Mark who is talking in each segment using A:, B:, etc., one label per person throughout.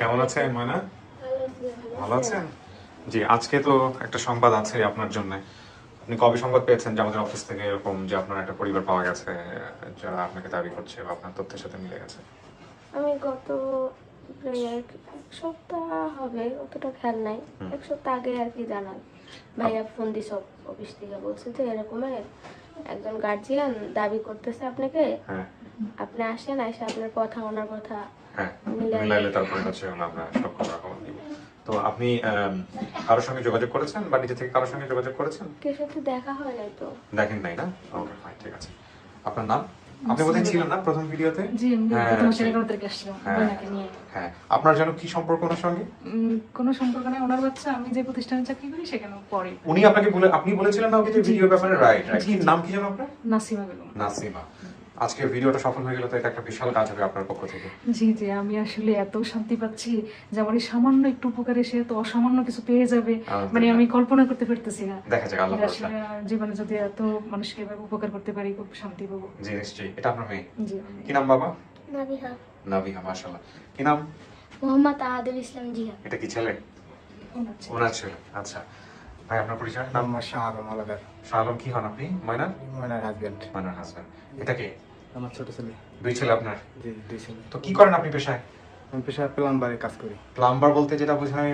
A: কেমন আছেন ময়না? ভালো আছেন? জি আজকে তো একটা সংবাদ আছে আপনার জন্য। আপনি কবে সংবাদ পেয়েছেন যে আমাদের অফিস থেকে এরকম যে আপনার একটা পরিবার পাওয়া গেছে যারা আপনাকে দাবি করছে বা আপনার তথ্যের সাথে মিলে গেছে?
B: আমি গত এক সপ্তাহ হবে অতটা খেয়াল নাই। এক সপ্তাহ আগে আর কি জানান ভাইয়া ফোন দিস অফিস থেকে বলছে যে এরকমের একজন গার্জিয়ান দাবি করতেছে আপনাকে।
A: হ্যাঁ।
B: আপনি আসেন আসে আপনার কথা ওনার কথা
A: হ্যাঁ
B: মিলাইলে-
A: মিলাইলে তারপরে হচ্ছে আমরা সব খবর খবর দিব। তো আপনি কারোর সঙ্গে যোগাযোগ করেছেন বা নিজে থেকে কারোর সঙ্গে যোগাযোগ করেছেন?
B: কে সাথে দেখা হয় নাই তো।
A: দেখেন নাই না? ওকে ফাইন ঠিক আছে। আপনার নাম? আপনি বোধহয় ছিলেন না প্রথম ভিডিওতে?
C: জি
A: হ্যাঁ,
C: প্রথম
A: হ্যাঁ। হ্যাঁ। আপনার যেন কি সম্পর্ক ওনার সঙ্গে?
C: কোনো সম্পর্ক নেই ওনার বাচ্চা আমি যে প্রতিষ্ঠানে চাকরি করি সেখানে পড়ে।
A: উনি আপনাকে বলে আপনি বলেছিলেন না ওকে যে ভিডিও ব্যাপারে রাইট রাইট কি নাম কি যেন আপনার?
C: নাসিমা বেগম।
A: নাসিমা। আজকে ভিডিওটা সফল হয়ে গেল তো এটা একটা বিশাল কাজ হবে আপনার পক্ষ থেকে।
C: জি জি আমি আসলে এত শান্তি পাচ্ছি যে আমার এই সামান্য একটু উপকারে সে তো অসামান্য কিছু পেয়ে যাবে মানে আমি কল্পনা করতে পারতেছি না।
A: দেখা যাক আল্লাহ
C: আসলে জীবনে যদি এত মানুষকে এভাবে উপকার করতে পারি খুব শান্তি পাবো।
A: জি নিশ্চয়ই। এটা আপনার মেয়ে?
C: জি।
A: কি নাম বাবা?
B: নাবিহা।
A: নাবিহা মাশাআল্লাহ। কি নাম?
B: মোহাম্মদ আহাদুল ইসলাম জিহা।
A: এটা কি ছেলে?
C: ওনার ছেলে।
A: আচ্ছা। ভাই আপনার পরিচয়? নাম
D: আমার শাহ আলম আলাদার
A: শাহ আলম কি হন আপনি? ময়না
D: ময়নার হাজবেন্ড
A: ময়নার হাজবেন্ড এটা কি?
D: আমার ছোট ছেলে।
A: দুই ছেলে আপনার?
D: জি দুই ছেলে।
A: তো কি করেন আপনি পেশায়?
D: আমি পেশা প্লাম্বারে কাজ করি।
A: প্লাম্বার বলতে যেটা বোঝায়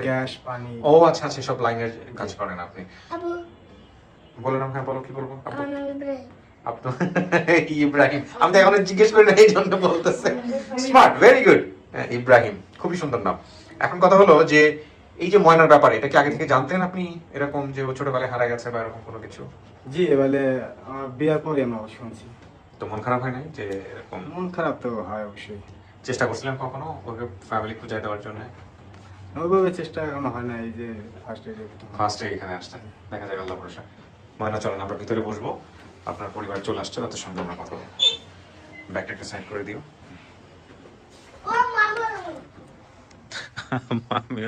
D: গ্যাস পানি।
A: ও আচ্ছা আচ্ছা সব লাইনের কাজ করেন আপনি।
B: আবু।
A: বলে নাম হ্যাঁ বলো কি বলব?
B: ইব্রাহিম।
A: আপনার ইব্রাহিম। আমি তো এখন জিজ্ঞেস করি না এই জন্য বলতেছে। স্মার্ট ভেরি গুড ইব্রাহিম খুবই সুন্দর নাম। এখন কথা হলো যে এই যে ময়নার ব্যাপারে এটা কি আগে থেকে জানতেন আপনি এরকম যে ছোটবেলায় হারা গেছে বা এরকম কোনো কিছু?
D: জি এবারে আমার বিয়ার পরে আমরা শুনছি।
A: তো মন খারাপ হয় নাই যে এরকম?
D: মন খারাপ তো হয় অবশ্যই।
A: চেষ্টা করছিলেন কখনো ওকে ফ্যামিলি খুঁজে দেওয়ার জন্য।
D: ওইভাবে চেষ্টা এখনও হয় না এই যে ফার্স্ট এডে
A: ফার্স্টে এখানে আসতেন দেখা যাক আল্লাহ ভরসা। ময়না চলেন আমরা ভিতরে বসবো। আপনার পরিবার চলে আসছে তাদের সঙ্গে আমরা কথা বলব। ব্যাগটা একটা সাইড করে দিও।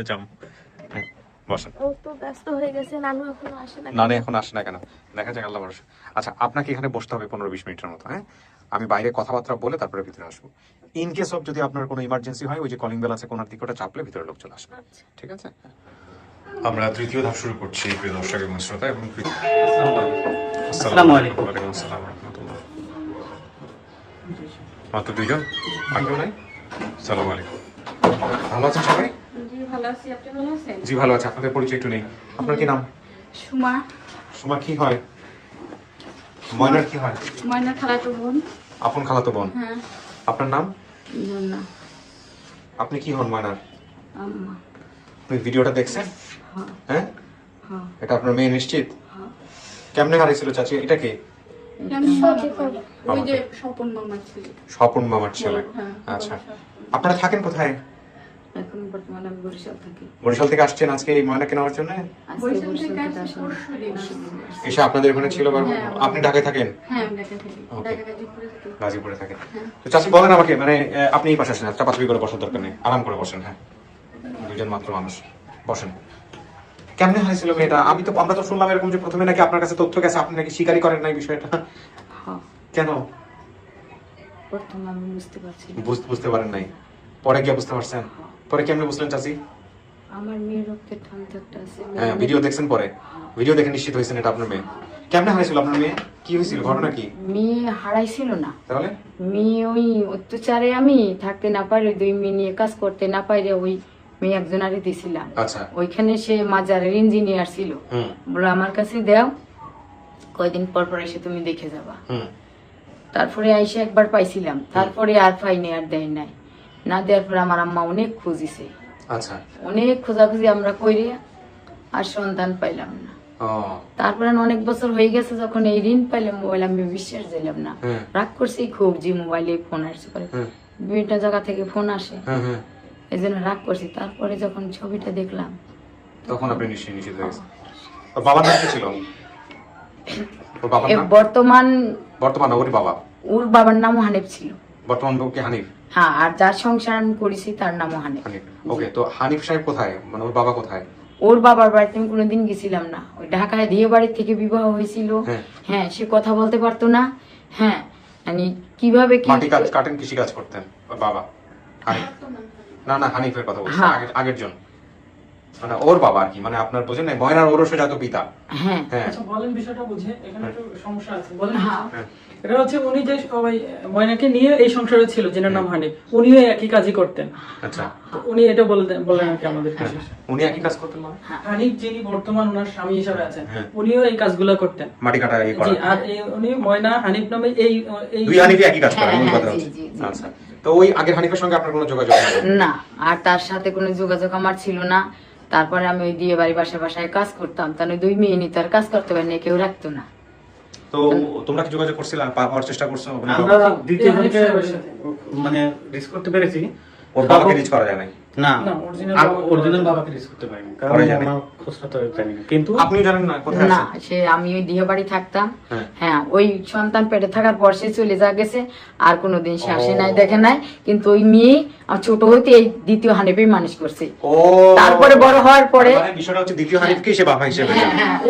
A: যাম হ্যাঁ, বসেন।
B: ও তো ব্যস্ত হয়ে গেছে নানু এখনও আসে না
A: এখন আসে না কেন? দেখা যাক আল্লাহ ভরসা। আচ্ছা আপনাকে এখানে বসতে হবে পনেরো বিশ মিনিটের মতো হ্যাঁ? আমি বাইরে কথাবার্তা বলে তারপরে ভিতরে আসব। ইন কেস অফ যদি আপনার কোনো ইমার্জেন্সি হয় ওই যে কলিং বেল আছে কোনার দিকে ওটা চাপলে ভিতরে লোক চলে আসবে।
B: আচ্ছা।
A: ঠিক আছে? আমরা তৃতীয় ধাপ শুরু করছি প্রিয় দর্শক এবং শ্রোতা এবং
E: আসসালামু আলাইকুম।
A: আসসালাম রহমতুল্লাহ। মাত্র দুইজন? আর কেউ নাই? সালাম আলাইকুম। ভালো আছেন সবাই?
C: ভালো আছি আপনি ভালো আছেন?
A: জি ভালো আছি আপনাদের পরিচয় একটু নেই। আপনার কি নাম?
C: সুমা।
A: সুমা কি হয়? ময়নার কি হয়?
C: ময়না খালাতো বোন।
A: আপন খালাতো বোন?
C: হ্যাঁ।
A: আপনার নাম?
C: না
A: আপনি কি হন ময়নার?
C: আম্মা।
A: আপনি ভিডিওটা দেখছেন?
C: হ্যাঁ।
A: হ্যাঁ?
C: হ্যাঁ।
A: এটা আপনার মেয়ে নিশ্চিত?
C: হ্যাঁ।
A: কেমনে হারিয়েছিল চাচি? এটা কি?
C: ওই যে স্বপন মামা ছিল।
A: স্বপন মামার ছেলে। আচ্ছা। আপনারা থাকেন কোথায়?
F: এখন বর্তমানে আমি বরিশাল থাকি।
A: বরিশাল থেকে আসছেন আজকে এই ময়না কেনার জন্য। এসে আপনাদের ওখানে ছিল বা আপনি ঢাকায় থাকেন?
C: হ্যাঁ আমি ঢাকা থাকি। গাজীপুরে
A: থাকেন। তো চাচি বলেন আমাকে মানে আপনি এই পাশে আসেন চাপাচাপি করে বসার দরকার নেই। আরাম করে বসেন হ্যাঁ। দুজন মাত্র মানুষ। বসেন। কেমনে হয়েছিল মেয়েটা? আমি তো আমরা তো শুনলাম এরকম যে প্রথমে নাকি আপনার কাছে তথ্য গেছে আপনি নাকি স্বীকারই করেন না এই বিষয়টা।
F: হ্যাঁ।
A: কেন?
F: প্রথমে আমি বুঝতে পারছি
A: বুঝতে পারেন নাই। পরে গিয়ে বুঝতে পারছেন? পরে কেমনে বুঝলেন চাচি?
F: আমার মেয়ের একটা আছে
A: হ্যাঁ ভিডিও দেখছেন পরে। ভিডিও দেখে নিশ্চিত হয়েছেন এটা আপনার মেয়ে। কেমনে হয়েছিল আপনার মেয়ে? কি হয়েছিল? ঘটনা কি?
F: মেয়ে হারাইছিল না।
A: তাহলে?
F: মেয়ে ওই অত্যাচারে আমি থাকতে না পারি দুই মেয়ে নিয়ে কাজ করতে না পারে ওই মেয়ে একজনারে দিছিলাম।
A: আচ্ছা।
F: ওইখানে সে মাজারের ইঞ্জিনিয়ার ছিল। বলে আমার কাছে দাও কয়দিন পর পর এসে তুমি দেখে যাবা। তারপরে আইসে একবার পাইছিলাম। তারপরে আর পাইনি আর দেয় নাই। না দেওয়ার পরে আমার আম্মা অনেক খুঁজিছে।
A: আচ্ছা।
F: অনেক খোঁজাখুঁজি আমরা করি আর সন্তান পাইলাম না। তারপরে অনেক বছর হয়ে গেছে যখন এই ঋণ পাইলাম মোবাইল আমি বিশ্বাস দিলাম না।
A: হ্যাঁ।
F: রাগ করছি খুব যে মোবাইলে ফোন আসছে পরে
A: হুম
F: বিভিন্ন জায়গা থেকে ফোন আসে।
A: হ্যাঁ হ্যাঁ।
F: এই জন্য রাগ করছি। তারপরে যখন ছবিটা দেখলাম
A: তখন আপনি নিশ্চয়ই নিশ্চিত হয়ে গেছেন। বাবার নাম কি ছিল? ওর নাম?
F: বর্তমান
A: বর্তমান ওরই বাবা।
F: ওর বাবার নামও হানিফ ছিল।
A: বর্তমান বাবু কি হানিফ?
F: হ্যাঁ আর যার সংসার আমি করেছি তার নামও হানিফ।
A: ওকে তো হানিফ সাহেব কোথায়? মানে ওর বাবা কোথায়?
F: ওর বাবার বাড়িতে আমি কোনোদিন গেছিলাম না। ওই ঢাকায় দিয়ে বাড়ি থেকে বিবাহ হয়েছিল।
A: হ্যাঁ।
F: হ্যাঁ সে কথা বলতে পারতো না। হ্যাঁ মানে কীভাবে কি
A: মাটি কাজ কাটেন কৃষি কাজ করতেন ওর বাবা। না না হানিফের কথা বলছি।
F: হ্যাঁ।
A: আগের আগের জন। মানে ওর বাবা আর কি মানে আপনার বোঝেন না ময়নার ওরসজাত পিতা।
F: হ্যাঁ।
A: হ্যাঁ।
G: আচ্ছা বলেন বিষয়টা বুঝে এখানে একটু সমস্যা আছে। বলেন
F: হ্যাঁ।
A: হ্যাঁ।
G: এটা হচ্ছে উনি যে সবাই ময়নাকে নিয়ে এই সংসারে ছিল যেনার নাম হানিফ। উনিও একই কাজই করতেন।
A: আচ্ছা।
G: উনি এটা বললেন বললেন আর কি আমাদের
A: হ্যাঁ। উনি একই কাজ করতেন মানে?
G: হানিফ যিনি বর্তমান ওনার স্বামী হিসাবে আছেন
A: হ্যাঁ।
G: উনিও এই কাজগুলো করতেন।
A: মাটি কাটা এই করা।
G: আর উনি ময়না হানিফ নামে এই এই
A: দুই হানিফি একই কাজ করে
F: হ্যাঁ,
A: মূল
F: হ্যাঁ,
A: কথা হচ্ছে। আচ্ছা। তো ওই আগের হানিফের সঙ্গে আপনার কোনো যোগাযোগ
F: না আর তার সাথে কোনো যোগাযোগ আমার ছিল না। তারপরে আমি ওই দিয়ে বাড়ি বাসায় বাসায় কাজ করতাম। তাহলে দুই মেয়ে নিতে আর কাজ করতে পারিনি কেউ রাখতো না।
A: তো তোমরা কি যোগাযোগ করছিলে? পাওয়ার চেষ্টা করছ মানে
E: আমরা দ্বিতীয় জনকে মানে রিস করতে পেরেছি।
A: ওর বাবাকে রিচ করা যায়
E: না
G: না,
E: অরিজিনাল বাবাকে রিস্ক করতে পারিনি। কারণ
A: করা যাবে।
E: আমার খোঁজটা তো জানি না কিন্তু
A: আপনিও জানেন না কোথায়
F: না সে আমি ওই থাকতাম।
A: হ্যাঁ।
F: হ্যাঁ ওই সন্তান পেটে থাকার পর সে চলে যা গেছে আর কোনোদিন সে আসে নাই দেখে নাই। কিন্তু ওই মেয়ে আমার ছোট হইতে এই দ্বিতীয় হানিফেই মানুষ করছে। তারপরে বড় হওয়ার পরে
A: বিষয়টা হচ্ছে দ্বিতীয় হানিফকে সে বাবা হিসেবে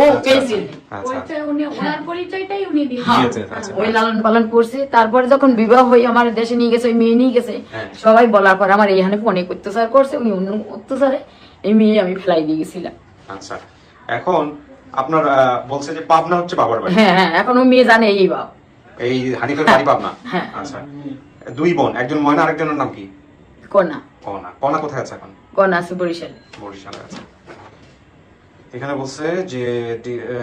F: ও পেয়েছে।
A: দিয়েছে।
F: ওই লালন পালন করছে। তারপরে যখন বিবাহ হয়ে আমার দেশে নিয়ে গেছে ওই মেয়ে নিয়ে গেছে
A: হ্যাঁ।
F: সবাই বলার পর আমার এইখানে অনেক অত্যাচার করছে উনি অন্য অত্যাচারে এই মেয়ে আমি ফেলাই দিয়ে গেছিলাম।
A: আচ্ছা। এখন আপনার বলছে যে পাবনা হচ্ছে বাবার বাড়ি।
F: হ্যাঁ হ্যাঁ এখন ওই মেয়ে জানে এই বাপ।
A: এই হানিফের বাড়ি পাবনা?
F: হ্যাঁ।
A: আচ্ছা। দুই বোন একজন ময়না আরেকজনের নাম কি?
F: কন্যা
A: কনা। কনা কোথায় আছে এখন?
F: কন্যা আছে বরিশালে।
A: বরিশালে আছে। এখানে বলছে যে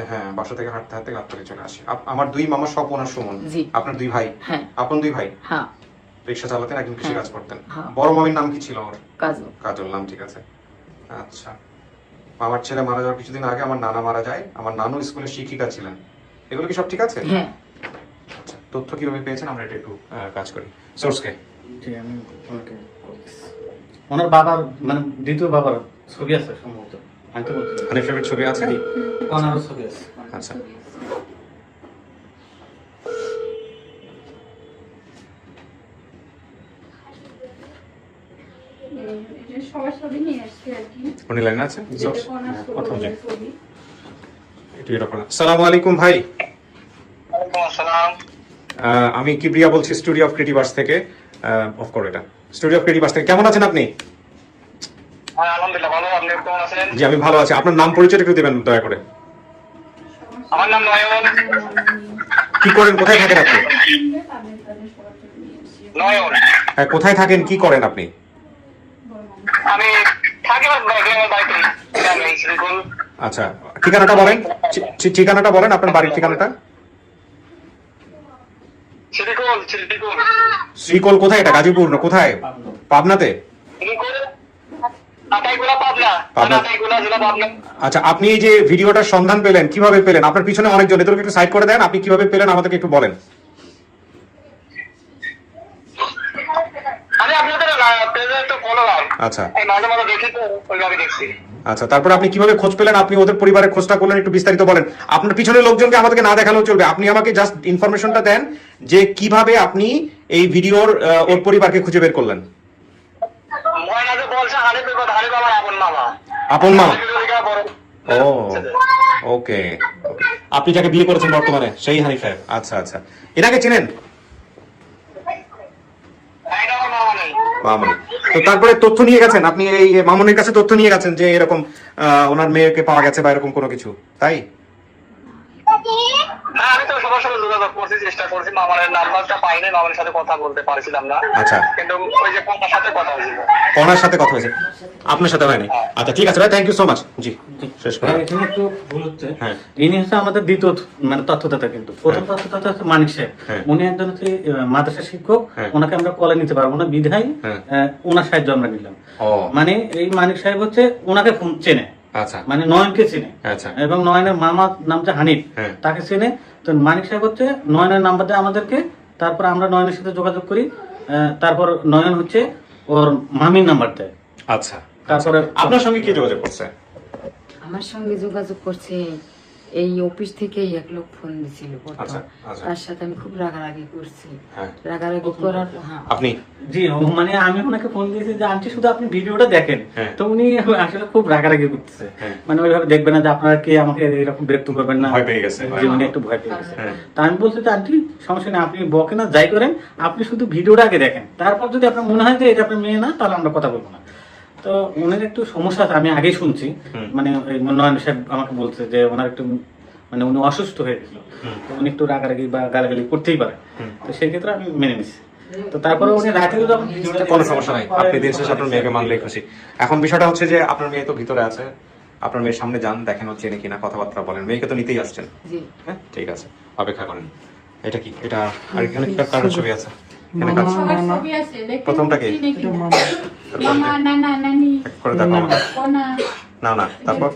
A: হ্যাঁ বাসা থেকে হাঁটতে হাঁটতে গাবতলি চলে আসি। আমার দুই মামা স্বপন আর সুমন। আপনার দুই ভাই?
F: হ্যাঁ।
A: আপন দুই ভাই?
F: হ্যাঁ।
A: রিক্সা চালাতেন একজন কৃষি কাজ করতেন।
F: হ্যাঁ।
A: বড় মামির নাম কি ছিল ওর?
F: কাজু
A: কাজল নাম ঠিক আছে। আচ্ছা। আমার ছেলে মারা যাওয়ার কিছুদিন আগে আমার নানা মারা যায় আমার নানু স্কুলের শিক্ষিকা ছিলেন। এগুলো কি সব ঠিক আছে?
F: হ্যাঁ।
A: আচ্ছা তথ্য কীভাবে পেয়েছেন? আমরা এটা একটু আহ, কাজ করি। সোর্সকে।
E: ওনার বাবার মানে দ্বিতীয় বাবার ছবি আছে সম্ভবত। আমি তো বলছি
A: হানিফের ছবি আছে?
E: ওনারও ছবি আছে।
A: আচ্ছা। উনি লাইনে আছে করুন। সালামু আলাইকুম ভাই। আমি কিবরিয়া বলছি স্টুডিও অফ ক্রিয়েটিভার্স থেকে। অফ করো এটা। স্টুডিও অফ ক্রিয়েটিভার্স থেকে। কেমন আছেন আপনি?
H: হ্যাঁ ভালো। আপনি কেমন আছেন?
A: জি আমি ভালো আছি। আপনার নাম পরিচয় একটু দেবেন দয়া করে।
H: আমার নাম নয়ন।
A: কি করেন? কোথায় থাকেন আপনি?
H: নয়ন।
A: হ্যাঁ, কোথায় থাকেন? কি করেন আপনি?
H: আমি
A: আচ্ছা ঠিকানাটা বলেন। ঠিকানাটা বলেন আপনার বাড়ির ঠিকানাটা।
H: শ্রীকুল
A: কোথায় এটা? গাজীপুর না কোথায়? পাবনাতে?
H: পাবনা।
A: আচ্ছা আপনি এই যে ভিডিওটার সন্ধান পেলেন কীভাবে পেলেন? আপনার পিছনে অনেকজন এদেরকে একটু সাইড করে দেন আপনি কীভাবে পেলেন আমাদেরকে একটু বলেন
H: আমি আপনাদের পেজে তো ফলোয়ার
A: আচ্ছা।
H: মাঝে মাঝে দেখি তো ওইভাবে দেখছি।
A: আচ্ছা তারপর আপনি কীভাবে খোঁজ পেলেন? আপনি ওদের পরিবারের খোঁজটা করলেন একটু বিস্তারিত বলেন। আপনার পিছনে লোকজনকে আমাদেরকে না দেখালেও চলবে। আপনি আমাকে জাস্ট ইনফরমেশনটা দেন যে কীভাবে আপনি এই ভিডিওর ওর পরিবারকে খুঁজে বের করলেন।
H: আপন মামা।
A: ও ওকে। আপনি যাকে বিয়ে করেছেন বর্তমানে সেই হানিফ আচ্ছা আচ্ছা। এনাকে চেনেন
H: হ্যাঁ, এটা আমার মামা নেই
A: মামুনি। তো তারপরে তথ্য নিয়ে গেছেন? আপনি এই মামুনের কাছে তথ্য নিয়ে গেছেন যে এরকম ওনার মেয়েকে পাওয়া গেছে বা এরকম কোনো কিছু, তাই?
H: হ্যাঁ আমি তো সবার সাথে যোগাযোগ করছি চেষ্টা করছি। মামার নাম্বারটা পাইনি মামার সাথে কথা বলতে পারছিলাম না।
A: আচ্ছা।
H: কিন্তু ওই যে কোনটার সাথে কথা হয়েছিল।
A: ওনার সাথে কথা হয়েছে। আপনার সাথে হয়নি? আচ্ছা ঠিক আছে ভাই থ্যাংক ইউ সো মাচ জি শেষ করে।
E: এখানে একটু ভুল হচ্ছে।
A: হ্যাঁ।
E: ইনি হচ্ছে আমাদের দ্বিতীয় মানে তথ্যদাতা কিন্তু। প্রথম তথ্যদাতা হচ্ছে মানিক সাহেব।
A: হ্যাঁ।
E: উনি একজন হচ্ছে মাদ্রাসা শিক্ষক।
A: হ্যাঁ।
E: ওনাকে আমরা কলে নিতে পারব না। বিধায়
A: হ্যাঁ।
E: আহ, ওনার সাহায্য আমরা নিলাম। মানে এই মানিক সাহেব হচ্ছে ওনাকে চেনে।
A: আচ্ছা।
E: মানে নয়নকে চেনে।
A: আচ্ছা।
E: এবং নয়নের মামা নামটা হানিফ
A: হ্যাঁ।
E: তাকে চিনে। তো মানিক সাহেব হচ্ছে নয়নের নাম্বার দেয় আমাদেরকে তারপর আমরা নয়নের সাথে যোগাযোগ করি। তারপর নয়ন হচ্ছে ওর মামির নাম্বার দেয়
A: আচ্ছা।
E: তারপরে
A: আপনার সঙ্গে কি যোগাযোগ করছে?
F: আমার সঙ্গে যোগাযোগ করছে এই অফিস থেকেই এক লোক ফোন দিছিল প্রথম।
A: আচ্ছা, আচ্ছা।
F: তার সাথে আমি খুব রাগারাগি করছি
A: হ্যাঁ।
F: রাগারাগি করার হ্যাঁ
A: আপনি
E: জি মানে আমি ওনাকে ফোন দিয়েছি যে আন্টি শুধু আপনি ভিডিওটা দেখেন
A: হ্যাঁ।
E: তো উনি আসলে খুব রাগারাগি করতেছে। মানে ওইভাবে দেখবেন না যে আপনারা কি আমাকে এরকম বিরক্ত করবেন না
A: ভয় পেয়ে গেছে।
E: জি উনি একটু ভয় পেয়ে গেছে
A: হ্যাঁ।
E: তা আমি বলছি যে আন্টি সমস্যা নেই আপনি বকে না যাই করেন আপনি শুধু ভিডিওটা আগে দেখেন তারপর যদি আপনার মনে হয় যে এটা আপনার মেয়ে না তাহলে আমরা কথা বলব না তো ওনার একটু সমস্যা আছে আমি আগেই শুনছি। মানে নয়ন সাহেব আমাকে বলছে যে ওনার একটু মানে উনি অসুস্থ হয়ে গেছিল। তো উনি একটু রাগারাগি বা গালাগালি করতেই পারে। তো সেই ক্ষেত্রে আমি মেনে নিছি তো তারপরে উনি রাতেও যখন
A: কোনো সমস্যা নাই। আপনি দিন শেষে আপনার মেয়েকে মানলেই খুশি এখন বিষয়টা হচ্ছে যে আপনার মেয়ে তো ভিতরে আছে। আপনার মেয়ের সামনে যান দেখেন হচ্ছে নাকি না কথাবার্তা বলেন। মেয়েকে তো নিতেই আসছেন। হ্যাঁ ঠিক আছে। অপেক্ষা করেন। এটা কি? এটা আর এখানে কি ছবি আছে? এখানে কার ছবি?
I: ছবি আছে দেখে
A: প্রথমটা কি?
I: চিনি কিনা। মামা নানা নানি।
A: এক করে দেখো না না। তারপর?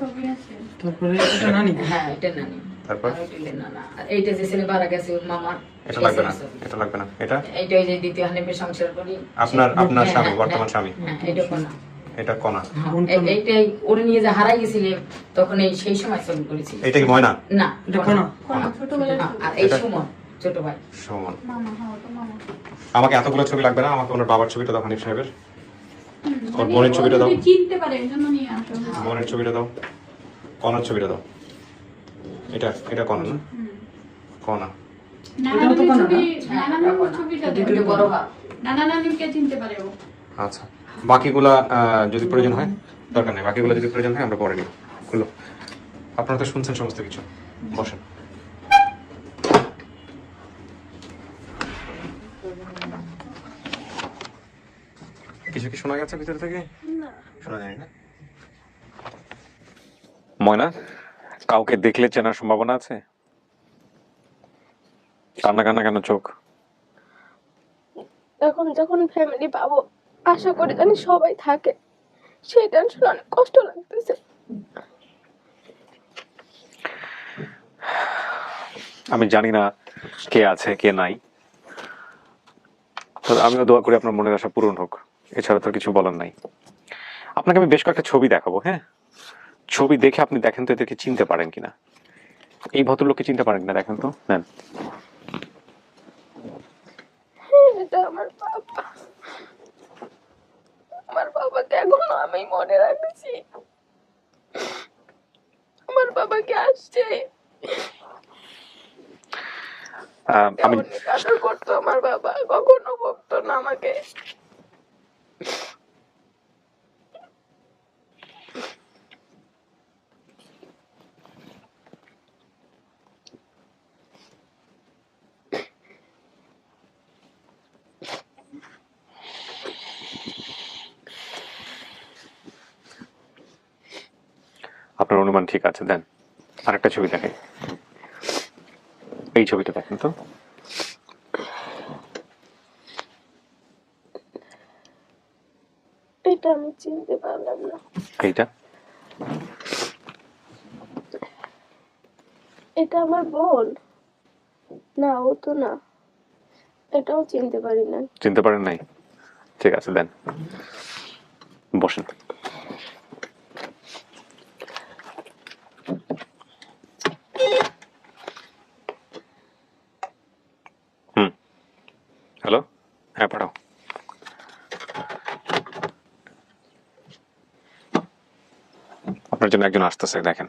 G: তারপরে এটা নানি?
F: হ্যাঁ এটা নানি।
A: তারপর?
F: আর ওইটা হলো নানা আর এইটা যে ছেলে মারা গেছে ওর মামার
A: এটা লাগবে না এটা লাগবে না। এটা?
F: এইটা ওই যে দ্বিতীয় হানিফের সংসার করি।
A: আপনার আপনার
F: হ্যাঁ,
A: স্বামী
F: হ্যাঁ,
A: বর্তমান
F: হ্যাঁ,
A: স্বামী?
F: হ্যাঁ এটা কোনা।
A: এটা
F: হ্যাঁ, এইটাই ওরে নিয়ে যে হারাই গেছিলে তখন এই সেই সময় ছবি করেছি।
A: এটা কি ময়না?
F: না
G: এটা কোনা।
F: হ্যাঁ,
I: ছবি।
F: আর এই সুমন। ছোট ভাই।
A: সুমন।
I: হ্যাঁ
A: আমাকে এতগুলো ছবি লাগবে না আমাকে ওনার বাবার ছবিটা দাও হানিফ সাহেবের। ওর বোনের ছবিটা দাও।
I: চিনতে পারে এই জন্য নিয়ে আসো
A: বোনের ছবিটা দাও। কনার ছবিটা দাও। এটা এটা কণা না?
G: কোনা।
F: হ্যাঁ, কোনা।
A: আচ্ছা বাকিগুলা যদি প্রয়োজন হয় দরকার নেই। বাকিগুলো যদি প্রয়োজন হয় আমরা পরে নিব। আপনারা তো শুনছেন সমস্ত কিছু। বসেন। কিছু কি শোনা গেছে ভিতর থেকে? শোনা যায় না? ময়না কাউকে দেখলে চেনার সম্ভাবনা আছে? কান্না কান্না কেন চোখ?
B: এখন যখন ফ্যামিলি পাবো আশা করি জানি সবাই থাকে। সেই টেনশন অনেক কষ্ট লাগতেছে।
A: আমি জানি না কে আছে কে নাই। তো আমিও দোয়া করি আপনার মনের আশা পূরণ হোক। এছাড়া তো কিছু বলার নাই। আপনাকে আমি বেশ কয়েকটা ছবি দেখাবো হ্যাঁ? ছবি দেখে আপনি দেখেন তো এদেরকে চিনতে পারেন কিনা। এই ভদ্রলোককে চিনতে পারেন কিনা দেখেন তো নেন।
B: আমার বাবা। আমার বাবাকে এখনও আমি মনে রাখছি। আমার বাবাকে আসছে।
A: আমি
B: করতো আমার বাবা কখনো বকতো না আমাকে
A: আপনার অনুমান ঠিক আছে দেন। আরেকটা ছবি দেখেন এই ছবিটা দেখেন তো।
B: এটা আমি চিনতে পারলাম না।
A: এইটা?
B: এটা আমার বোন। না ও তো না। এটাও চিনতে পারি না
A: চিনতে পারেন নাই? ঠিক আছে দেন। বসেন। হ্যাঁ পাঠাও আপনার জন্য একজন আসতেছে দেখেন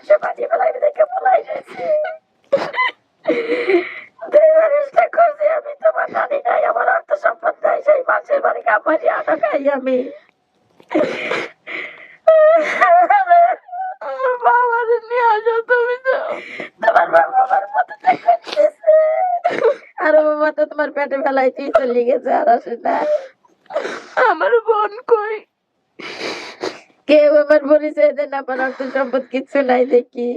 B: মাসে মাঝে বেলায় থেকে পলাই গেছি চেষ্টা করছি আমি তোমার জানি নাই আমার অর্থ সম্পদ নাই
F: সেই বাড়ি কাপড় আটকাই আমি বাবার নিয়ে আসো তুমি তো তোমার বাবার মতো আর বাবা তোমার পেটে ফেলাইতেই চলে গেছে আর আসে না আমার পরিচয় দেন, আমার রক্ত সম্পদ কিছু নাই দেখি।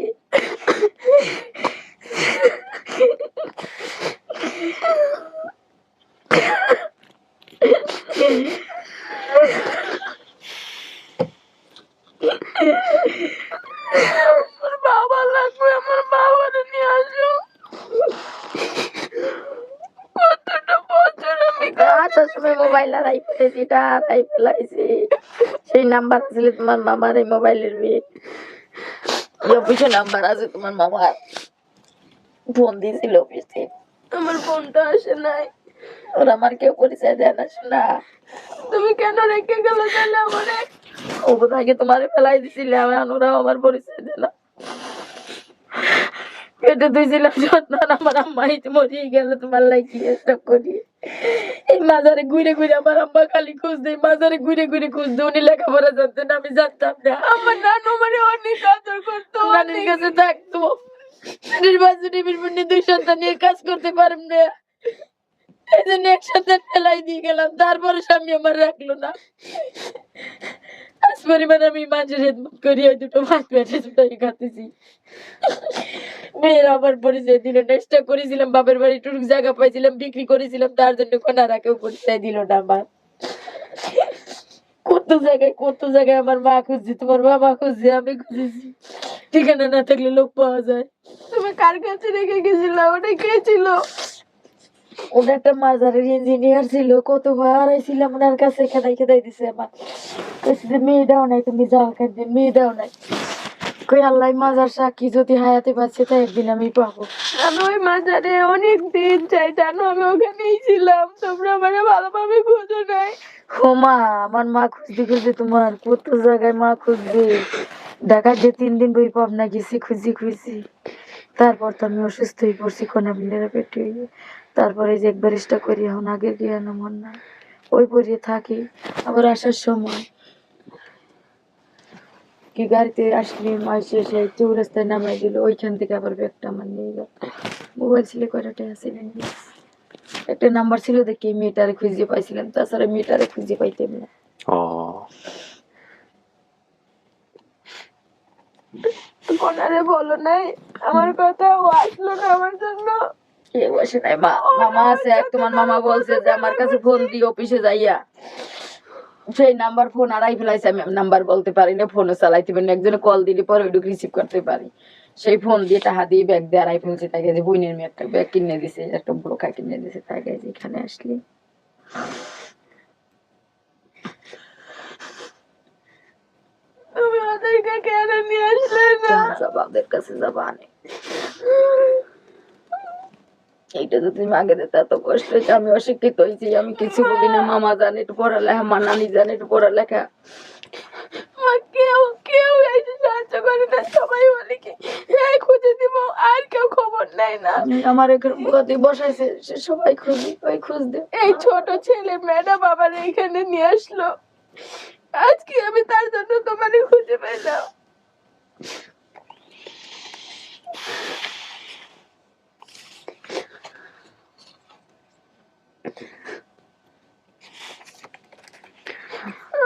F: আমার বাবা লাগবে, আমার বাবার নিয়ে আসো। কতটা বছর আমি মোবাইল হারাই ফেলেছি এটা হারাই সেই নাম্বার ছিল তোমার মামার এই মোবাইলের বিয়ে। অফিসে নাম্বার আছে, তোমার মামার ফোন দিয়েছিল অফিসে আমার ফোনটা আসে নাই। ওর আমার কেউ পরিচয় দেয় না, শোনা। তুমি কেন রেখে গেলে তাহলে আমারে? ও আগে তোমারে ফেলাই দিছিলে, আমি ওরাও আমার পরিচয় দিল পেটে ধুইছিলাম যত্ন আমার আম্মা মরিয়ে গেল তোমার লাগি এসব করি। এই মাজারে ঘুরে ঘুরে আমার আম্মা খালি খুঁজ দেয় মাজারে ঘুরে ঘুরে খুঁজ দেয় উনি লেখাপড়া জানতেন আমি জানতাম না। আমার নানু মানে অনেক আদর করতো নানির কাছে থাকতো। নির্বাচনী নির্বাচনী দুই সন্তান নিয়ে কাজ করতে পারব না। এই জন্য এক সন্তান ফেলাই দিয়ে গেলাম তারপরে স্বামী আমার রাখল না। আজ পরিমাণ আমি মাঝে হেদমত করি ওই দুটো ভাত পেটে দুটোই খাতেছি মেয়ের আমার পরিচয় দিল চেষ্টা করেছিলাম বাপের বাড়ি টুক জায়গা পাইছিলাম বিক্রি করেছিলাম তার জন্য কোনারা কেউ পরিচয় দিল না আমার কত জায়গায় কত জায়গায় আমার মা খুঁজছে তোমার বাবা খুঁজছে আমি খুঁজেছি। ঠিকানা না থাকলে লোক পাওয়া যায়। তুমি কার কাছে রেখে গেছিলা? ওটা কে ছিল? ওটা একটা মাজারের ইঞ্জিনিয়ার ছিল কতবার আইছিলাম ওনার কাছে খেদাই খেদাই দিছে আমার। মেয়ে দাও নাই তুমি যাও থেকে মেয়ে দাও নাই। কই আল্লাহ মাজার সাক্ষী যদি হায়াতে পাচ্ছে তাই একদিন আমি পাবো। আমি ওই মাজারে অনেক দিন চাই জানো আমি ওখানেই ছিলাম। তোমরা আমার ভালোভাবে খুঁজো নাই। ও মা আমার মা খুঁজতে খুঁজতে তোমার কত জায়গায় মা খুঁজবে? ঢাকার যে তিন দিন বই পাবনা গেছি খুঁজি খুঁজি। তারপর তো আমি অসুস্থ হয়ে পড়ছি কোনা বিলের পেটে হয়ে। তারপরে যে একবার চেষ্টা করি এখন আগে গিয়ে না মন না ওই পরিয়ে থাকি আবার আসার সময়। কি গাড়িতে আসলে মাসে এসে চৌরাস্তায় নামাই দিল ওইখান থেকে আবার ব্যাগটা আমার নিয়ে গেল। মোবাইল ছিল কয়টাতে? আসিলেন একটা নাম্বার ছিল দেখি মেয়েটারে খুঁজে পাইছিলাম তাছাড়া মেয়েটারে খুঁজে পাইতাম না।
A: ও।
F: কোনারে বলো নাই আমার কথা ও আসলো না আমার জন্য। কে বসে নাই মা মামা আছে তোমার মামা বলছে যে আমার কাছে ফোন দিয়ে অফিসে যাইয়া। সেই নাম্বার ফোন আড়াই ফেলাইছে আমি নাম্বার বলতে পারি না ফোনও চালাইতে পারি না একজনে কল দিলে পরে ওইটুকু রিসিভ করতে পারি। সেই ফোন দিয়ে টাকা দিয়ে ব্যাগ দিয়ে আড়াই ফেলছে তাকে যে বইনের মেয়ে একটা ব্যাগ কিনে দিছে একটা বোরখা কিনে দিছে তাকে যে এখানে আসলি। তুমি ওদেরকে কেন নিয়ে আসলে না? ওদের কাছে যাবা নেই এইটা তুমি আগে দিতে এত কষ্ট হয়েছে আমি অশিক্ষিত হয়েছি আমি কিছু বলি না মামা জানে একটু পড়ালেখা মা নানি জানে একটু পড়ালেখা। কেউ কেউ এসে সাহায্য করে না সবাই বলে কি এই খুঁজে দিব আর কেউ খবর নেয় না। আমার এখানে বুয়াতে বসাইছে সে সবাই খুঁজি ওই খুঁজ দে এই ছোট ছেলে ম্যাডাম আবার এখানে নিয়ে আসলো। আজকে আমি তার জন্য খুঁজে পেলাম।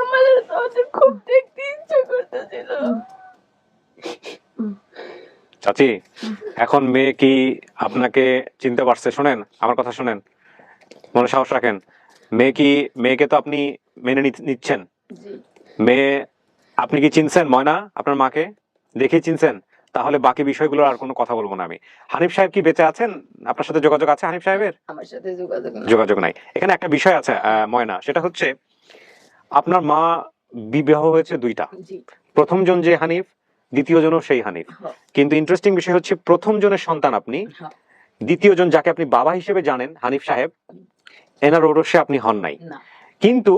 F: আমাদের তো ওদের খুব দেখতে ইচ্ছে করতেছিল।
A: চাচি এখন মেয়ে কি আপনাকে চিনতে পারছে? শোনেন আমার কথা শোনেন। মনে সাহস রাখেন। মেয়ে কি মেয়েকে তো আপনি মেনে নিচ্ছেন। মেয়ে আপনি কি চিনছেন? ময়না আপনার মাকে? দেখে চিনছেন? তাহলে বাকি বিষয়গুলো আর কোনো কথা বলব না আমি। হানিফ সাহেব কি বেঁচে আছেন? আপনার সাথে যোগাযোগ আছে হানিফ সাহেবের?
F: আমার সাথে যোগাযোগ
A: যোগাযোগ নাই। এখানে একটা বিষয় আছে ময়না সেটা হচ্ছে আপনার মা বিবাহ হয়েছে দুইটা। প্রথম জন যে হানিফ দ্বিতীয় জনও সেই হানিফ।
F: হ্যাঁ।
A: কিন্তু ইন্টারেস্টিং বিষয় হচ্ছে প্রথম জনের সন্তান আপনি
F: হ্যাঁ।
A: দ্বিতীয় জন যাকে আপনি বাবা হিসেবে জানেন হানিফ সাহেব এনার ওরসে আপনি হন নাই। কিন্তু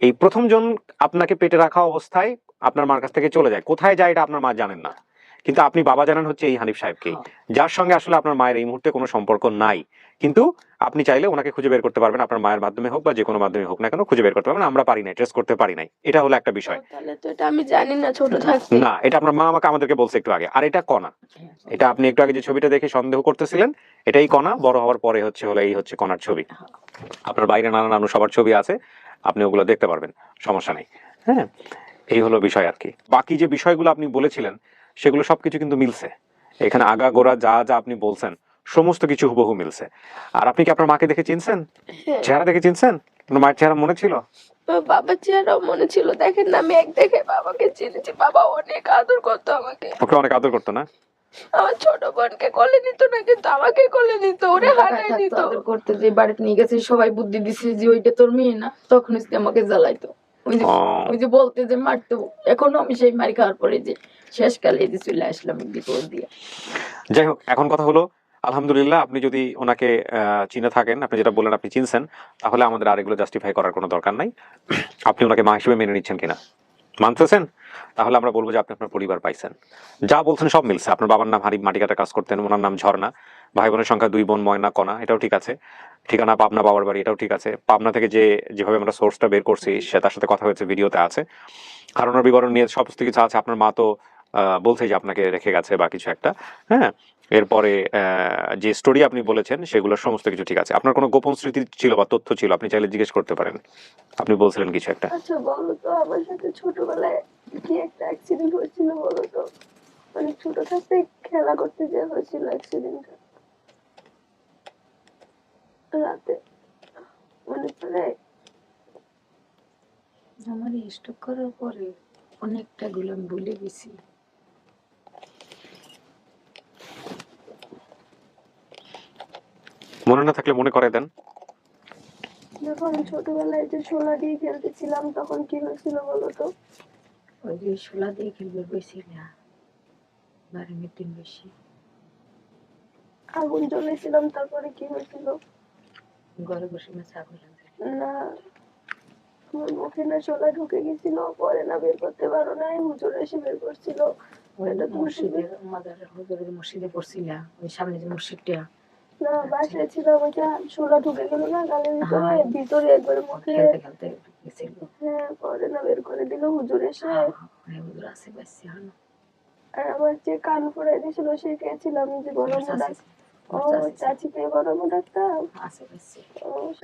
A: এই প্রথম জন আপনাকে পেটে রাখা অবস্থায় আপনার মার কাছ থেকে চলে যায়। কোথায় যায় এটা আপনার মা জানেন না। কিন্তু আপনি বাবা জানান হচ্ছে এই হানিফ সাহেবকে।
F: হ্যাঁ।
A: যার সঙ্গে আসলে আপনার মায়ের এই মুহূর্তে কোনো সম্পর্ক নাই। কিন্তু আপনি চাইলে ওনাকে খুঁজে বের করতে পারবেন আপনার মায়ের মাধ্যমে হোক বা যে কোনো মাধ্যমে হোক না কেন খুঁজে বের করতে পারবেন। আমরা পারি নাই ট্রেস করতে পারি নাই। এটা হলো একটা বিষয়।
B: আমি জানি না ছোট
A: না এটা আপনার মা আমাকে আমাদেরকে বলছে একটু আগে। আর এটা কণা। এটা আপনি একটু আগে যে ছবিটা দেখে সন্দেহ করতেছিলেন এটাই কণা। বড় হওয়ার পরে হচ্ছে হলো এই হচ্ছে কণার ছবি। আপনার বাইরে নানা নানু সবার ছবি আছে আপনি ওগুলো দেখতে পারবেন। সমস্যা নেই। হ্যাঁ এই হলো বিষয় আর কি। বাকি যে বিষয়গুলো আপনি বলেছিলেন সেগুলো সবকিছু কিন্তু মিলছে। এখানে আগা গোড়া যা যা আপনি বলছেন সমস্ত কিছু হুবহু মিলছে। আর আপনি কি আপনার মাকে দেখে চিনছেন? চেহারা দেখে চিনছেন? আপনার মায়ের চেহারা মনে ছিল?
B: বাবার চেহারাও মনে ছিল। দেখেন না আমি এক দেখে বাবাকে চিনেছি। বাবা অনেক আদর করতো আমাকে।
A: ওকে অনেক আদর করতো না?
B: আমার ছোট বোনকে কোলে নিত না কিন্তু আমাকে কোলে নিত। ওরে
F: ঢাকায়
B: নিত।
F: আদর করতে যে বাড়িতে নিয়ে গেছে সবাই বুদ্ধি দিছে যে ওইটা তোর মেয়ে না তখন আমাকে জ্বালাইতো। ওই যে ওই যে বলতে যে মারতো এখনও আমি সেই মারি খাওয়ার পরে যে শেষকালে যে চলে আসলাম বিপদ দিয়ে।
A: যাই হোক এখন কথা হলো আলহামদুলিল্লাহ আপনি যদি ওনাকে চিনে থাকেন আপনি যেটা বললেন আপনি চিনছেন তাহলে আমাদের আর এগুলো জাস্টিফাই করার কোনো দরকার নাই। আপনি ওনাকে মা হিসেবে মেনে নিচ্ছেন কিনা? মানতেছেন? তাহলে আমরা বলব যে আপনি আপনার পরিবার পাইছেন। যা বলছেন সব মিলছে। আপনার বাবার নাম হারিফ মাটিকাটা কাজ করতেন ওনার নাম ঝর্ণা। ভাই বোনের সংখ্যা দুই বোন ময়না কণা এটাও ঠিক আছে। ঠিকানা পাবনা বাবার বাড়ি, এটাও ঠিক আছে। পাবনা থেকে যে, যেভাবে আমরা সোর্সটা বের করছি, সে তার সাথে কথা হয়েছে ভিডিওতে আছে। কারণের বিবরণ নিয়ে সমস্ত কিছু আছে, আপনার মা তো বলছে যে আপনাকে রেখে গেছে বা কিছু একটা হ্যাঁ? এরপরে যে স্টোরি আপনি বলেছেন সেগুলোর সমস্ত কিছু ঠিক আছে। আপনার কোনো গোপন স্মৃতি ছিল বা তথ্য ছিল, আপনি চাইলে জিজ্ঞেস করতে পারেন। আপনি বলছিলেন কিছু একটা।
B: আচ্ছা বলো তো, আমার সাথে ছোটবেলায় কি একটা অ্যাক্সিডেন্ট হয়েছিল বলো তো? মানে ছোট থাকতে খেলা করতে যে হয়েছিল অ্যাক্সিডেন্টটা রাতে মনে পড়ে
F: আমার স্টক করার পরে অনেকটা গুলো ভুলে গেছি
A: মনে না থাকলে মনে করে দেন।
B: যখন ছোটবেলায় যে ছোলা দিয়ে খেলতেছিলাম তখন কি হয়েছিল বলো তো?
F: ওই যে শোলা দিয়ে খেলবে বসেছিলাম বারো মিনিট বেশি।
B: আগুন জ্বলেছিলাম তারপরে কি হয়েছিল?
F: ঘরে বসে মাছ আগুন
B: না। আমার মুখে না ঢুকে গেছিল পরে না বের করতে পারো নাই হুজুর এসে বের করছিল।
F: ওই
B: এটা তো
F: মসজিদের মাদার হুজুরের মসজিদে পড়ছিলাম ওই সামনে যে মসজিদটা।
B: না বাসায় ছিলাম ওইটা ছোলা ঢুকে গেল না গালের ভিতরে
F: হ্যাঁ।
B: ভিতরে একবারে মুখে
F: খেলতে খেলতে গেছিল।
B: হ্যাঁ পরে না বের করে দিল হুজুর এসে
F: হ্যাঁ, হ্যাঁ, হুজুর বাসি
B: আর আমার যে কান ফুরাই দিয়েছিল সে কে ছিলাম যে বড়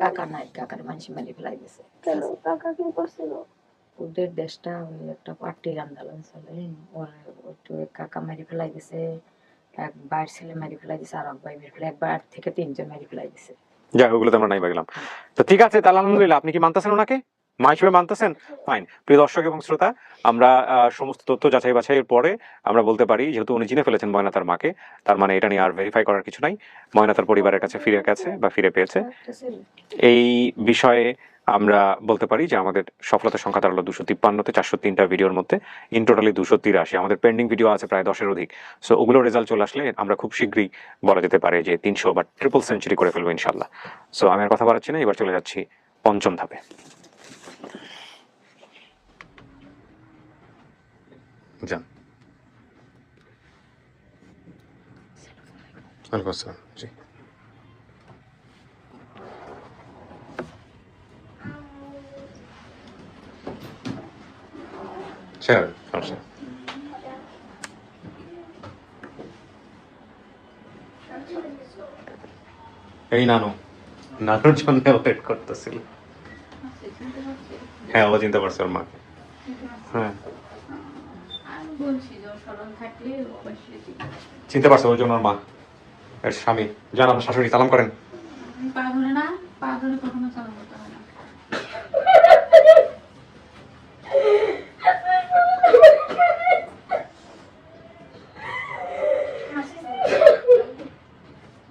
F: কাকা নাই কাকার মানুষ মারি ফেলাই দিছে
B: কেন কাকা কি করছিল
F: ওদের দেশটা ওই একটা পার্টির আন্দোলন চলে ওর কাকা মারি ফেলাই দিছে এক বাইর ছেলে মারি ফেলাই দিছে আর এক ভাই মেরে ফেলাই একবার থেকে তিনজন মারি ফেলাই দিছে
A: যাই হোক, ওগুলো তো আমরা নাই বাগলাম তো ঠিক আছে তাহলে আলহামদুলিল্লাহ আপনি কি মানতেছেন ওনাকে? মা হিসেবে মানতেছেন? ফাইন প্রিয় দর্শক এবং শ্রোতা, আমরা সমস্ত তথ্য যাচাই বাছাইয়ের পরে আমরা বলতে পারি, যেহেতু উনি চিনে ফেলেছেন ময়না তার মাকে, তার মানে এটা নিয়ে আর ভেরিফাই করার কিছু নাই। ময়না তার পরিবারের কাছে ফিরে গেছে বা ফিরে পেয়েছে। এই বিষয়ে আমরা বলতে পারি যে আমাদের সফলতার সংখ্যা দাঁড়াল দুশো তিপ্পান্নতে চারশো তিনটা ভিডিওর মধ্যে। ইন টোটালি দুশো তিরাশি। আমাদের পেন্ডিং ভিডিও আছে প্রায় দশের অধিক। সো ওগুলো রেজাল্ট চলে আসলে আমরা খুব শীঘ্রই বলা যেতে পারে যে তিনশো বা ট্রিপল সেঞ্চুরি করে ফেলব ইনশাল্লাহ সো আমি আর কথা বাড়াচ্ছি না, এবার চলে যাচ্ছি পঞ্চম ধাপে। যান। ওয়ালাইকুম আসসালাম, জি। এই নানু, নানুর জন্য ওয়েট করতেছিল। হ্যাঁ ও চিনতে পারছে ওর মাকে। হ্যাঁ।
I: বলছি যে স্মরণ থাকলে অবশ্যই
A: চিনতে পারছে ওর জন্য মা এর স্বামী। আমার শাশুড়ি সালাম করেন।
I: পা ধরে না পা ধরে কখনো চালু করতে হয় না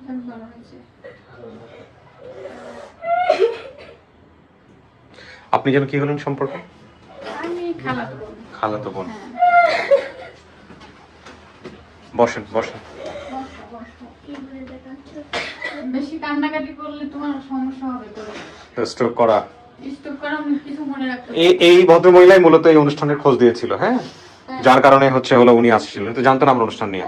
I: অনেক ভালো হয়েছে।
A: আপনি যেন কি হলেন সম্পর্কে?
I: আমি খেলা করব
A: খালা তো বোন।
I: হ্যাঁ।
A: বসেন বসেন।
I: বসো, বসো। বেশি কান্নাকাটি করলে তোমার সমস্যা হবে তো।
A: স্ট্রোক করা। এই এই ভদ্রমহিলাই মূলত এই অনুষ্ঠানের খোঁজ দিয়েছিল হ্যাঁ? যার কারণে হচ্ছে হলো উনি আসছিলেন তো জানতেন আমরা অনুষ্ঠান নিয়ে।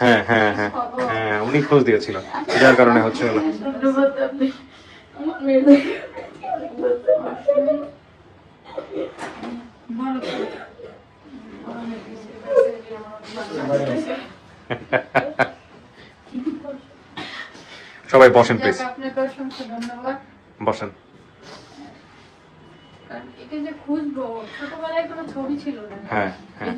A: হ্যাঁ হ্যাঁ হ্যাঁ। হ্যাঁ উনি খোঁজ দিয়েছিল। যার কারণে হচ্ছে হলো।
I: ধন্যবাদ
A: সবাই বসেন প্লিজ
I: যাক, আপনাকে অসংখ্য ধন্যবাদ।
A: বসেন।
I: কারণ যে খুঁজবো ছোটবেলায় কোনো ছবি ছিল না।
A: হ্যাঁ হ্যাঁ।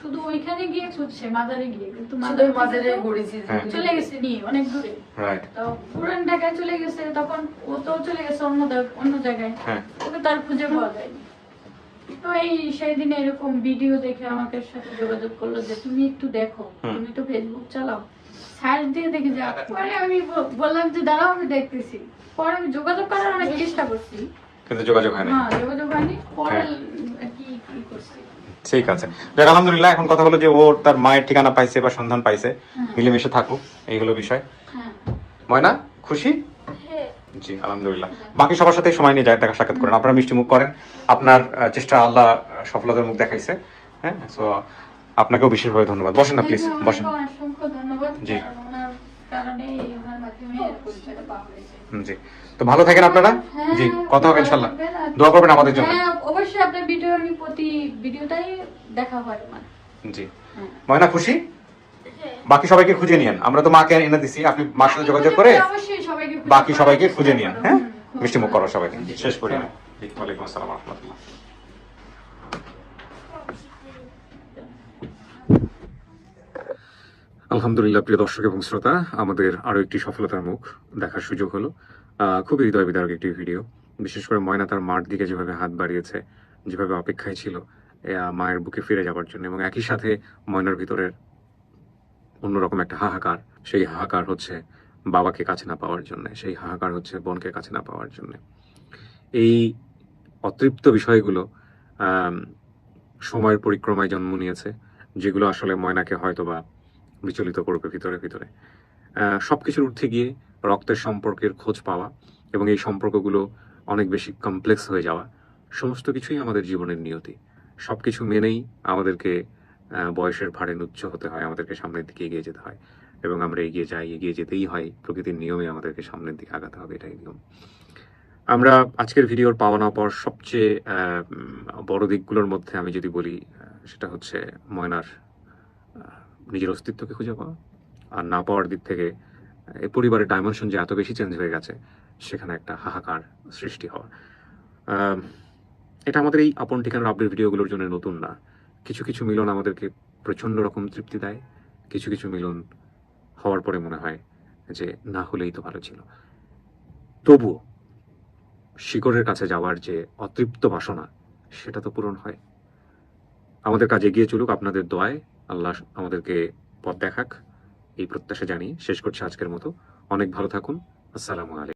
I: শুধু ওইখানে গিয়ে খুঁজছে মাজারে গিয়ে কিন্তু মাজারে
F: ঘুরেছি
A: হ্যাঁ।
I: চলে গেছে নিয়ে অনেক দূরে।
A: রাইট
I: তো পুরান ঢাকায় চলে গেছে তখন ও তো চলে গেছে অন্য অন্য জায়গায়।
A: হ্যাঁ।
I: ওকে তার খুঁজে পাওয়া যায়নি। তো এই সেই দিনে এরকম ভিডিও দেখে আমাকে সাথে যোগাযোগ করল যে তুমি একটু দেখো তুমি তো ফেসবুক চালাও। সার্চ দিয়ে দেখে যা পরে আমি বললাম যে দাঁড়াও আমি দেখতেছি। পরে আমি যোগাযোগ করার অনেক চেষ্টা করছি।
A: কিন্তু যোগাযোগ হয়নি।
I: হ্যাঁ যোগাযোগ হয়নি। পরে
A: হ্যাঁ।
I: কি কি করছি?
A: ঠিক আছে। যাক আলহামদুলিল্লাহ এখন কথা হলো যে ও তার মায়ের ঠিকানা পাইছে বা সন্ধান পাইছে। মিলেমিশে থাকুক এই হলো বিষয়।
I: হ্যাঁ।
A: ময়না খুশি?
B: হ্যাঁ
A: জি আলহামদুলিল্লাহ। বাকি সবার সাথে সময় নিয়ে যায় দেখা সাক্ষাৎ করেন। আপনারা মিষ্টি মুখ করেন। আপনার চেষ্টা আল্লাহ সফলতার মুখ দেখাইছে হ্যাঁ? সো আপনাকেও বিশেষভাবে ধন্যবাদ। বসেন না প্লিজ বসেন। জি। জি। তো ভালো থাকেন আপনারা? জি কথা হবে ইনশাল্লাহ। দোয়া করবেন আমাদের জন্য।
I: হ্যাঁ অবশ্যই আপনার ভিডিও আমি প্রতি ভিডিওটাই দেখা হয়
A: জি। ময়না খুশি? বাকি সবাইকে খুঁজে নিয়েন। আমরা তো মাকে এনে দিছি আপনি মার সাথে যোগাযোগ করে বাকি সবাইকে খুঁজে
I: করো।
A: হ্যাঁ? মিষ্টি মুখ করো সবাইকে। শেষ করি না ওয়ালাইকুম আসসালাম রহমতুল্লাহ আলহামদুলিল্লাহ প্রিয় দর্শক এবং শ্রোতা আমাদের আরও একটি সফলতার মুখ দেখার সুযোগ হলো। খুবই হৃদয় বিদারক একটি ভিডিও। বিশেষ করে ময়না তার মার দিকে যেভাবে হাত বাড়িয়েছে যেভাবে অপেক্ষায় ছিল এ, মায়ের বুকে ফিরে যাওয়ার জন্য। এবং একই সাথে ময়নার ভিতরের অন্যরকম একটা হাহাকার সেই হাহাকার হচ্ছে বাবাকে কাছে না পাওয়ার জন্য সেই হাহাকার হচ্ছে বোনকে কাছে না পাওয়ার জন্য। এই অতৃপ্ত বিষয়গুলো সময়ের পরিক্রমায় জন্ম নিয়েছে যেগুলো আসলে ময়নাকে হয়তো বা বিচলিত করবে ভিতরে ভিতরে। আহ, সবকিছুর ঊর্ধ্বে গিয়ে রক্তের সম্পর্কের খোঁজ পাওয়া এবং এই সম্পর্কগুলো অনেক বেশি কমপ্লেক্স হয়ে যাওয়া সমস্ত কিছুই আমাদের জীবনের নিয়তি। সবকিছু মেনেই আমাদেরকে বয়সের ভারে নুচ্চ হতে হয় আমাদেরকে সামনের দিকে এগিয়ে যেতে হয়। এবং আমরা এগিয়ে যাই, এগিয়ে যেতেই হয়। প্রকৃতির নিয়মে আমাদেরকে সামনের দিকে আগাতে হবে, এটাই নিয়ম। আমরা আজকের ভিডিওর পাওয়া না পাওয়ার সবচেয়ে বড় দিকগুলোর মধ্যে আমি যদি বলি সেটা হচ্ছে ময়নার নিজের অস্তিত্বকে খুঁজে পাওয়া আর না পাওয়ার দিক থেকে এই পরিবারের ডাইমেনশন যে এত বেশি চেঞ্জ হয়ে গেছে, সেখানে একটা হাহাকার সৃষ্টি হওয়া। এটা আমাদের এই আপন ঠিকানার আপডেট ভিডিওগুলোর জন্য নতুন না। কিছু কিছু মিলন আমাদেরকে প্রচণ্ড রকম তৃপ্তি দেয়, কিছু কিছু মিলন হওয়ার পরে মনে হয় যে না হলেই তো ভালো ছিল। তবুও শিকড়ের কাছে যাওয়ার যে অতৃপ্ত বাসনা, সেটা তো পূরণ হয়। আমাদের কাজে গিয়ে চলুক, আপনাদের দোয়ায় আল্লাহ আমাদেরকে পথ দেখাক। এই প্রত্যাশা জানিয়ে শেষ করছে আজকের মতো। অনেক ভালো থাকুন। আসসালামু আলাইকুম।